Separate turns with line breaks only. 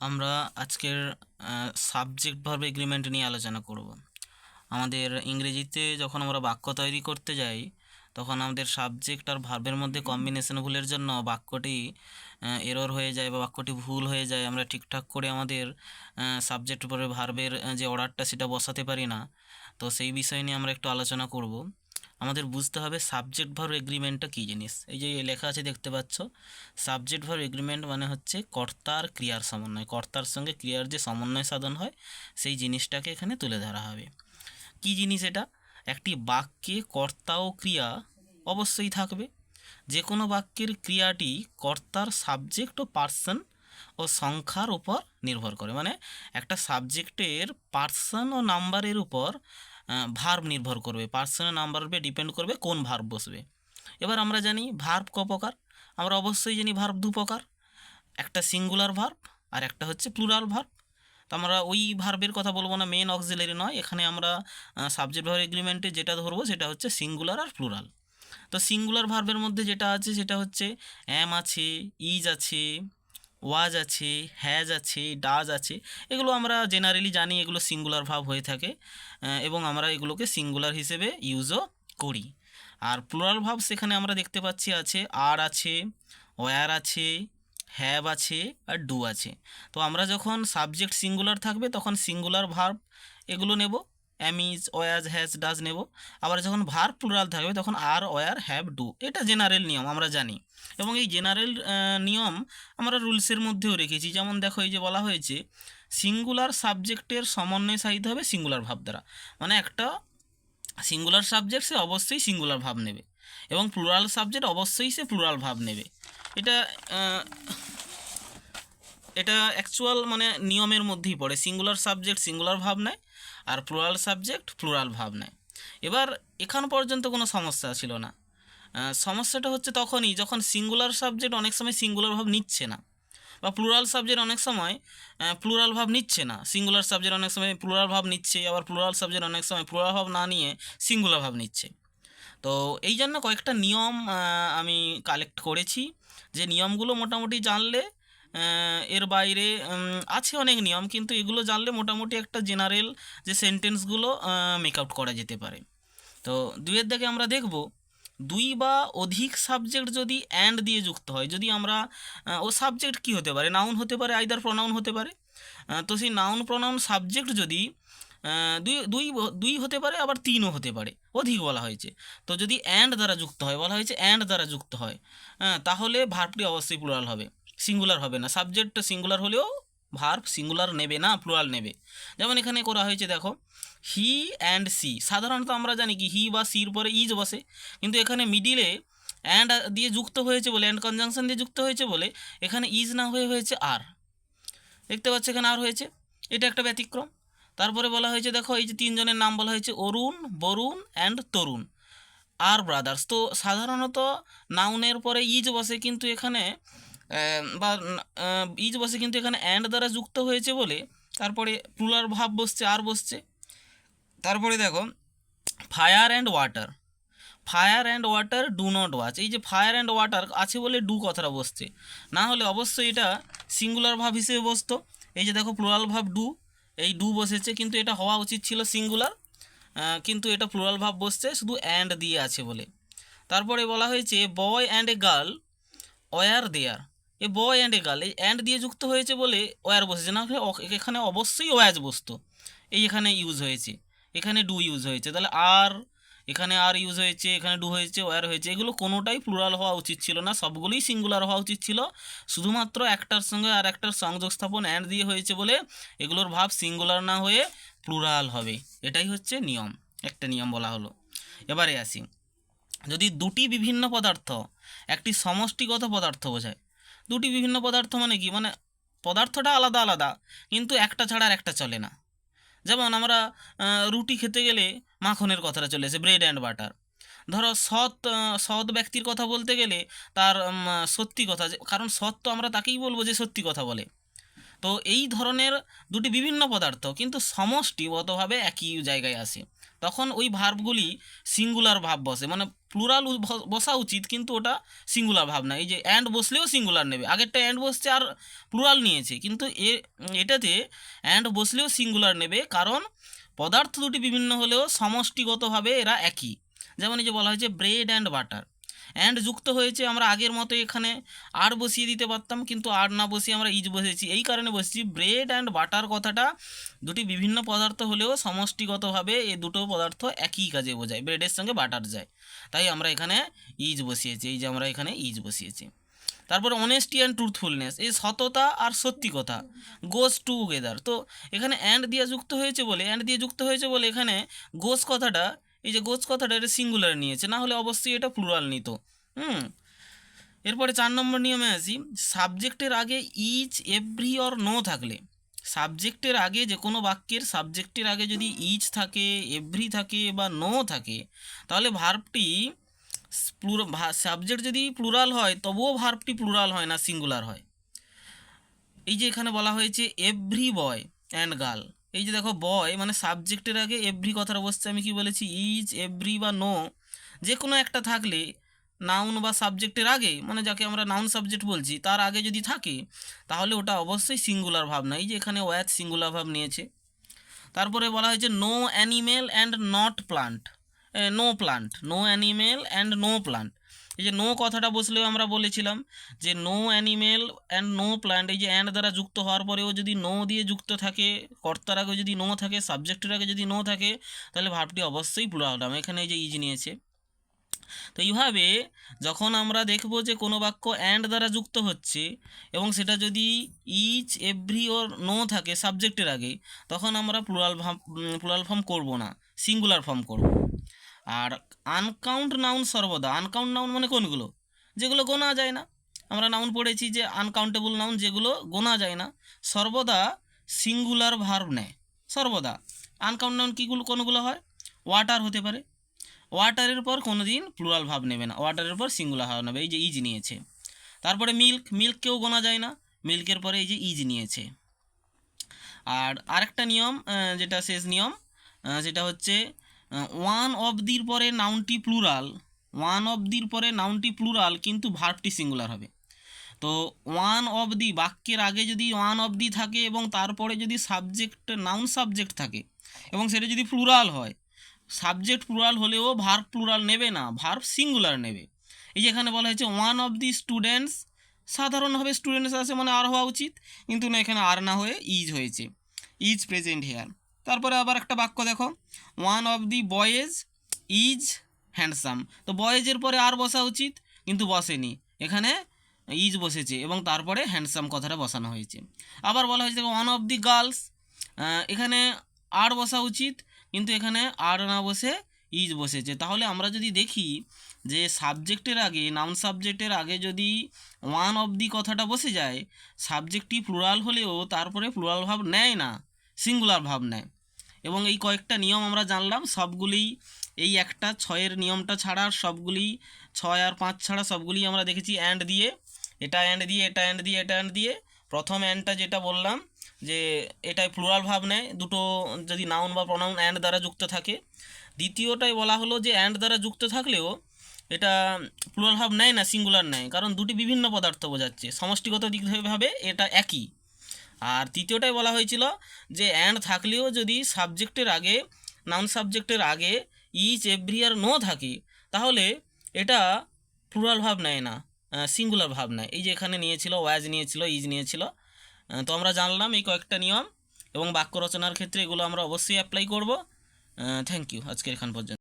আমরা আজকের subject verb agreement নিয়ে আলোচনা করব। আমাদের ইংরেজিতে যখন আমরা বাক্য তৈরি করতে যাই, তখন আমাদের সাবজেক্ট আর ভার্বের মধ্যে কম্বিনেশন ভুলের জন্য বাক্যটি এরর হয়ে যায় বা বাক্যটি ভুল হয়ে যায়, আমরা ঠিকঠাক করে আমাদের সাবজেক্ট উপরে ভার্বের যে অর্ডারটা সেটা বসাতে পারি না। তো সেই বিষয় নিয়ে আমরা একটু আলোচনা করব। আমাদের বুঝতে হবে সাবজেক্ট ভার্ব এগ্রিমেন্টটা কী জিনিস? এই যে লেখা আছে দেখতে পাচ্ছ সাবজেক্ট ভার্ব এগ্রিমেন্ট মানে হচ্ছে কর্তার ক্রিয়ার সমন্বয়। কর্তার সঙ্গে ক্রিয়ার যে সমন্বয় সাধন হয়, সেই জিনিসটাকে এখানে তুলে ধরা হবে। কি জিনিস এটা? একটি বাক্যে কর্তা ও ক্রিয়া অবশ্যই থাকবে। যে কোনো বাক্যের ক্রিয়াটি কর্তার সাবজেক্ট ও পার্সন ও সংখ্যার উপর নির্ভর করে। মানে একটা সাবজেক্টের পার্সন ও নাম্বারের উপর ভার্ব নির্ভর করবে। পার্সনের নাম্বার উপরে ডিপেন্ড করবে কোন ভার্ব বসবে। এবার আমরা জানি ভার্ব ক প্রকার? আমরা অবশ্যই জানি ভার্ব দু প্রকার। একটা সিঙ্গুলার ভার্ব আর একটা হচ্ছে প্লুরাল ভার্ব তো আমরা ওই ভার্বের কথা বলব না মেন অক্সিলারি নয়। এখানে আমরা সাবজেক্ট ভার্ব এগ্রিমেন্টে যেটা ধরবো সেটা হচ্ছে সিঙ্গুলার আর প্লুরাল তো সিঙ্গুলার ভার্বের মধ্যে যেটা আছে সেটা হচ্ছে অ্যাম আছে ইজ আছে ওয়াজ আছে হ্যাজ আছে ডাজ আছে, এগুলো আমরা জেনারেলি জানি, এগুলো সিঙ্গুলার ভাব হয়ে থাকে এবং আমরা এগুলোকে সিঙ্গুলার হিসেবে ইউজও করি। আর প্লুরাল ভাব সেখানে আমরা দেখতে পাচ্ছি আছে আর আছে ওয়ার আছে হ্যাভ আছে, আর ডু আছে। তো আমরা যখন সাবজেক্ট সিঙ্গুলার থাকবে, তখন সিঙ্গুলার ভার্ব এগুলো নেব। অ্যামিজ ওয়াজ হ্যাজ ডাজ নেব। আবার যখন ভার প্লুরাল থাকবে, তখন আর ওয়ার হ্যাভ ডু এটা জেনারেল নিয়ম, আমরা জানি। এবং এই জেনারেল নিয়ম আমরা রুলসের মধ্যেও রেখেছি। যেমন দেখো, এই যে বলা হয়েছে সিঙ্গুলার সাবজেক্টের সমন্বয় সাহিত হবে সিঙ্গুলার ভাব দ্বারা। মানে একটা সিঙ্গুলার সাবজেক্ট সে অবশ্যই সিঙ্গুলার ভাব নেবে। এবং প্লুরাল সাবজেক্ট অবশ্যই সে প্লুরাল ভাব নেবে। এটা এটা অ্যাকচুয়াল মানে নিয়মের মধ্যেই পড়ে। সিঙ্গুলার সাবজেক্ট সিঙ্গুলার ভাব নেয় আর প্লুরাল সাবজেক্ট প্লুরাল ভাব নেয় এবার এখান পর্যন্ত কোনো সমস্যা ছিল না। সমস্যাটা হচ্ছে তখনই যখন সিঙ্গুলার সাবজেক্ট অনেক সময় সিঙ্গুলার ভাব নিচ্ছে না বা প্লুরাল সাবজেক্ট অনেক সময় প্লুরাল ভাব নিচ্ছে না। সিঙ্গুলার সাবজেক্ট অনেক সময় প্লুরাল ভাব নিচ্ছে, আবার প্লুরাল সাবজেক্ট অনেক সময় প্লুরাল ভাব না নিয়ে সিঙ্গুলার ভাব নিচ্ছে। তো এই জন্য কয়েকটা নিয়ম আমি কালেক্ট করেছি। যে নিয়মগুলো মোটামুটি জানলে এর বাইরে আছে অনেক নিয়ম, কিন্তু এগুলো জানলে মোটামুটি একটা জেনারেল যে সেন্টেন্সগুলো মেক আউট করা যেতে পারে। তো দুইয়ের দিকে আমরা দেখব, দুই বা অধিক সাবজেক্ট যদি অ্যান্ড দিয়ে যুক্ত হয়, যদি আমরা ও সাবজেক্ট কি হতে পারে? নাউন হতে পারে আইদার প্রনাউন হতে পারে। তো সেই নাউন প্রনাউন সাবজেক্ট যদি দুই দুই দুই হতে পারে, আবার তিনও হতে পারে, অধিক বলা হয়েছে। তো যদি অ্যান্ড দ্বারা যুক্ত হয়, বলা হয়েছে অ্যান্ড দ্বারা যুক্ত হয় তাহলে ভার্বটি অবশ্যই প্লুরাল হবে। সিঙ্গুলার হবে না। সাবজেক্ট সিঙ্গুলার হলেও ভার্ব সিঙ্গুলার নেবে না প্লুরাল নেবে। যেমন এখানে করা হয়েছে, দেখো হি অ্যান্ড সি সাধারণত আমরা জানি কি হি বা সির পরে ইজ বসে। কিন্তু এখানে মিডিলে অ্যান্ড দিয়ে যুক্ত হয়েছে বলে অ্যান্ড কনজাংশন দিয়ে যুক্ত হয়েছে বলে, এখানে ইজ না হয়ে হয়েছে আর দেখতে পাচ্ছ এখানে আর হয়েছে? এটা একটা ব্যতিক্রম। তারপরে বলা হয়েছে, দেখো, এই যে তিনজনের নাম বলা হয়েছে, Arun, Barun and Tarun. R brothers তো সাধারণত নাউনের পরে ইজ বসে, কিন্তু এখানে বা ইজ বসে কিন্তু এখানে অ্যান্ড দ্বারা যুক্ত হয়েছে বলে, তারপরে প্লুরাল ভাব বসছে, আর বসছে। তারপরে দেখো fire and water fire and water do not watch এই যে ফায়ার অ্যান্ড ওয়াটার আছে বলে ডু কথাটা বসছে। না হলে অবশ্যই এটা সিঙ্গুলার ভাব হিসেবে বসতো। এই যে দেখো প্লুরাল ভাব ডু এই ডু বসেছে, কিন্তু এটা হওয়া উচিত ছিল সিঙ্গুলার কিন্তু এটা প্লুরাল ভাব বসছে, শুধু অ্যান্ড দিয়ে আছে বলে। তারপরে বলা হয়েছে boy and a girl were there a boy and a girl এই অ্যান্ড দিয়ে যুক্ত হয়েছে বলে ওয়ার বসেছে না। এখানে অবশ্যই ওয়াজ বসতো। এই এখানে ইউজ হয়েছে। এখানে ডু ইউজ হয়েছে। তাহলে আর এখানে আর ইউজ হয়েছে, এখানে ডু হয়েছে ওয়ার হয়েছে। এগুলো কোনোটাই প্লুরাল হওয়া উচিত ছিল না। সবগুলোই সিঙ্গুলার হওয়া উচিত ছিল। শুধুমাত্র একটার সঙ্গে আর একটার সংযোগ স্থাপন অ্যান্ড দিয়ে হয়েছে বলে এগুলোর ভাব সিঙ্গুলার না হয়ে প্লুরাল হবে। এটাই হচ্ছে নিয়ম। একটা নিয়ম বলা হলো। এবারে আসি। যদি দুটি বিভিন্ন পদার্থ একটি সমষ্টিগত পদার্থ বোঝায় দুটি বিভিন্ন পদার্থ মানে কি? মানে পদার্থটা আলাদা আলাদা, কিন্তু একটা ছাড়া আর একটা চলে না। যেমন আমরা রুটি খেতে গেলে মাখনের কথাটা চলে এসে ব্রেড অ্যান্ড বাটার ধরো সৎ সৎ ব্যক্তির কথা বলতে গেলে তার সত্যি কথা কারণ সৎ তো আমরা তাকেই বলব যে সত্যি কথা বলে। তো এই ধরনের দুটি বিভিন্ন পদার্থ কিন্তু সমষ্টিগতভাবে একই জায়গায় আসে তখন ওই ভার্বগুলি সিঙ্গুলার ভাব বসে মানে প্লুরাল বসা উচিত কিন্তু ওটা সিঙ্গুলার ভাব না। এই যে অ্যান্ড বসলেও সিঙ্গুলার নেবে, আগেরটা অ্যান্ড বসছে আর প্লুরাল নিয়েছে, কিন্তু এ, এটাতে অ্যান্ড বসলেও সিঙ্গুলার নেবে কারণ পদার্থ দুটি বিভিন্ন হলেও সমষ্টিগতভাবে এরা একই। যেমন এই যে বলা হয়েছে ব্রেড অ্যান্ড বাটার অ্যান্ড যুক্ত হয়েছে আমরা আগের মতো এখানে আর বসিয়ে দিতে পারতাম, কিন্তু আর না বসিয়ে আমরা ইজ বসেছি। এই কারণে বসেছি। ব্রেড অ্যান্ড বাটার কথাটা দুটি বিভিন্ন পদার্থ হলেও সমষ্টিগতভাবে এই দুটো পদার্থ একই কাজে বোঝায়। ব্রেডের সঙ্গে বাটার যায়। তাই আমরা এখানে ইজ বসিয়েছি। এই যে আমরা এখানে ইজ বসিয়েছি। তারপরে অনেস্টি অ্যান্ড ট্রুথফুলনেস এই সততা আর সত্যি কথা গোস টুগেদার তো এখানে অ্যান্ড দিয়ে যুক্ত হয়েছে বলে অ্যান্ড দিয়ে যুক্ত হয়েছে বলে এখানে গোস কথাটা এই যে গোস কথাটা এটা সিঙ্গুলার নিয়েছে, না হলে অবশ্যই এটা প্লুরাল নিত। হুম? এরপরে চার নম্বর নিয়মে আসি সাবজেক্টের আগে ইচ এভরি অর নো থাকলে। সাবজেক্টের আগে যে কোনো বাক্যের সাবজেক্টের আগে যদি ইচ থাকে এভরি থাকে বা নো থাকে, তাহলে ভার্বটি সাবজেক্ট যদি প্লুরাল হয়, তবুও ভার্বটি প্লুরাল হয় না সিঙ্গুলার হয়। এই যে এখানে বলা হয়েছে এভরি বয় অ্যান্ড গার্ল এই যে দেখো বয় মানে সাবজেক্টের আগে এভরি কথাটা বসছে আমি কি বলেছি? ইজ এভরি বা নো যে কোনো একটা থাকলে নাউন বা সাবজেক্টের আগে মানে যাকে আমরা নাউন সাবজেক্ট বলছি, তার আগে যদি থাকে, তাহলে ওটা অবশ্যই সিঙ্গুলার ভাব না এই যে এখানে ওয়াথ সিঙ্গুলার ভাব নিয়েছে। তারপরে বলা হয়েছে no animal and not plant no plant no animal and no plant এই যে নো কথাটা বসলেও আমরা বলেছিলাম যে no animal and no plant এই যে অ্যান্ড দ্বারা যুক্ত হওয়ার পরেও যদি নো দিয়ে যুক্ত থাকে, কর্তার আগে যদি নো থাকে সাবজেক্টের আগে যদি নো থাকে, তাহলে ভাবটি অবশ্যই প্লুরাল এখানে এই যে ইজ নিয়েছে। তো এইভাবে যখন আমরা দেখব যে কোনো বাক্য অ্যান্ড দ্বারা যুক্ত হচ্ছে এবং সেটা যদি ইচ এভরি ওর নো থাকে সাবজেক্টের আগে, তখন আমরা প্লুরাল ফর্ম প্লুরাল ফর্ম করব না সিঙ্গুলার ফর্ম করব। আর আনকাউন্ট নাউন সর্বদা আনকাউন্ট নাউন মানে কোনগুলো? যেগুলো গোনা যায় না। আমরা নাউন পড়েছি যে আনকাউন্টেবল নাউন যেগুলো গোনা যায় না, সর্বদা সিঙ্গুলার ভার্ব নেয়। সর্বদা। আনকাউন্ট নাউন কীগুলো কোনগুলো হয়? ওয়াটার হতে পারে। ওয়াটারের পর কোনো দিন প্লুরাল ভাব নেবে না। ওয়াটারের পর সিঙ্গুলার ভাব নেবে। এই যে ইজ নিয়েছে। তারপরে মিল্ক মিল্ককেও গোনা যায় না। মিল্কের পরে এই যে ইজ নিয়েছে। আর আরেকটা নিয়ম যেটা শেষ নিয়ম যেটা হচ্ছে ওয়ান অফ দির পরে নাউনটি প্লুরাল ওয়ান অফ দির পরে নাউনটি প্লুরাল কিন্তু ভার্বটি সিঙ্গুলার হবে। তো ওয়ান অফ দি বাক্যের আগে যদি ওয়ান অফ দি থাকে এবং তারপরে যদি সাবজেক্ট নাউন সাবজেক্ট থাকে, এবং সেটা যদি প্লুরাল হয় সাবজেক্ট প্লুরাল হলেও ভার্ব প্লুরাল নেবে না ভার্ব সিঙ্গুলার নেবে। এই যে এখানে বলা হয়েছে ওয়ান অফ দি স্টুডেন্টস সাধারণভাবে স্টুডেন্টস আছে মানে আর হওয়া উচিত, কিন্তু না, এখানে আর না হয়ে ইজ হয়েছে। ইজ প্রেজেন্ট হেয়ার তারপরে আবার একটা বাক্য দেখো। One of the boys is handsome তো বয়েজের পরে আর বসা উচিত, কিন্তু বসেনি। এখানে ইজ বসেছে এবং তারপরে হ্যান্ডসাম কথাটা বসানো হয়েছে। আবার বলা হয়েছে ওয়ান অফ দি গার্লস এখানে আর বসা উচিত, কিন্তু এখানে আর না বসে ইজ বসেছে। তাহলে আমরা যদি দেখি যে সাবজেক্টের আগে নাউন সাবজেক্টের আগে যদি ওয়ান অফ দি কথাটা বসে যায় সাবজেক্টটি প্লুরাল হলেও তারপরে প্লুরাল ভাব নেয় না সিঙ্গুলার ভাব নেয়। এবং এই কয়েকটা নিয়ম আমরা জানলাম, সবগুলি এই একটা, ছয়ের নিয়মটা ছাড়া সবগুলি, ছয় আর পাঁচ ছাড়া সবগুলি আমরা দেখেছি অ্যান্ড দিয়ে। এটা অ্যান্ড দিয়ে, এটা অ্যান্ড দিয়ে, এটা অ্যান্ড দিয়ে। প্রথম অ্যান্ডটা যেটা বললাম, যে এটাই প্লুরাল ভাব নেয়, দুটো যদি নাউন বা প্রনাউন অ্যান্ড দ্বারা যুক্ত থাকে। দ্বিতীয়টাই বলা হলো যে অ্যান্ড দ্বারা যুক্ত থাকলেও এটা প্লুরাল ভাব নেয় না সিঙ্গুলার নেয়, কারণ দুটি বিভিন্ন পদার্থ বোঝাচ্ছে। সমষ্টিগত দিক ভাবে এটা একই। আর তৃতীয়টাই বলা হয়েছিল যে অ্যান্ড থাকলেও যদি সাবজেক্টের আগে নাউন সাবজেক্টের আগে ইচ এভরি আর নো থাকে, তাহলে এটা প্লুরাল ভাব নেয় না সিঙ্গুলার ভাব নেয়। এই যে এখানে নিয়েছিল ওয়াজ নিয়েছিল ইজ নিয়েছিল তো আমরা জানলাম এই কয়েকটা নিয়ম এবং বাক্য রচনার ক্ষেত্রে এগুলো আমরা অবশ্যই অ্যাপ্লাই করব। থ্যাংক ইউ আজকে এখান পর্যন্ত।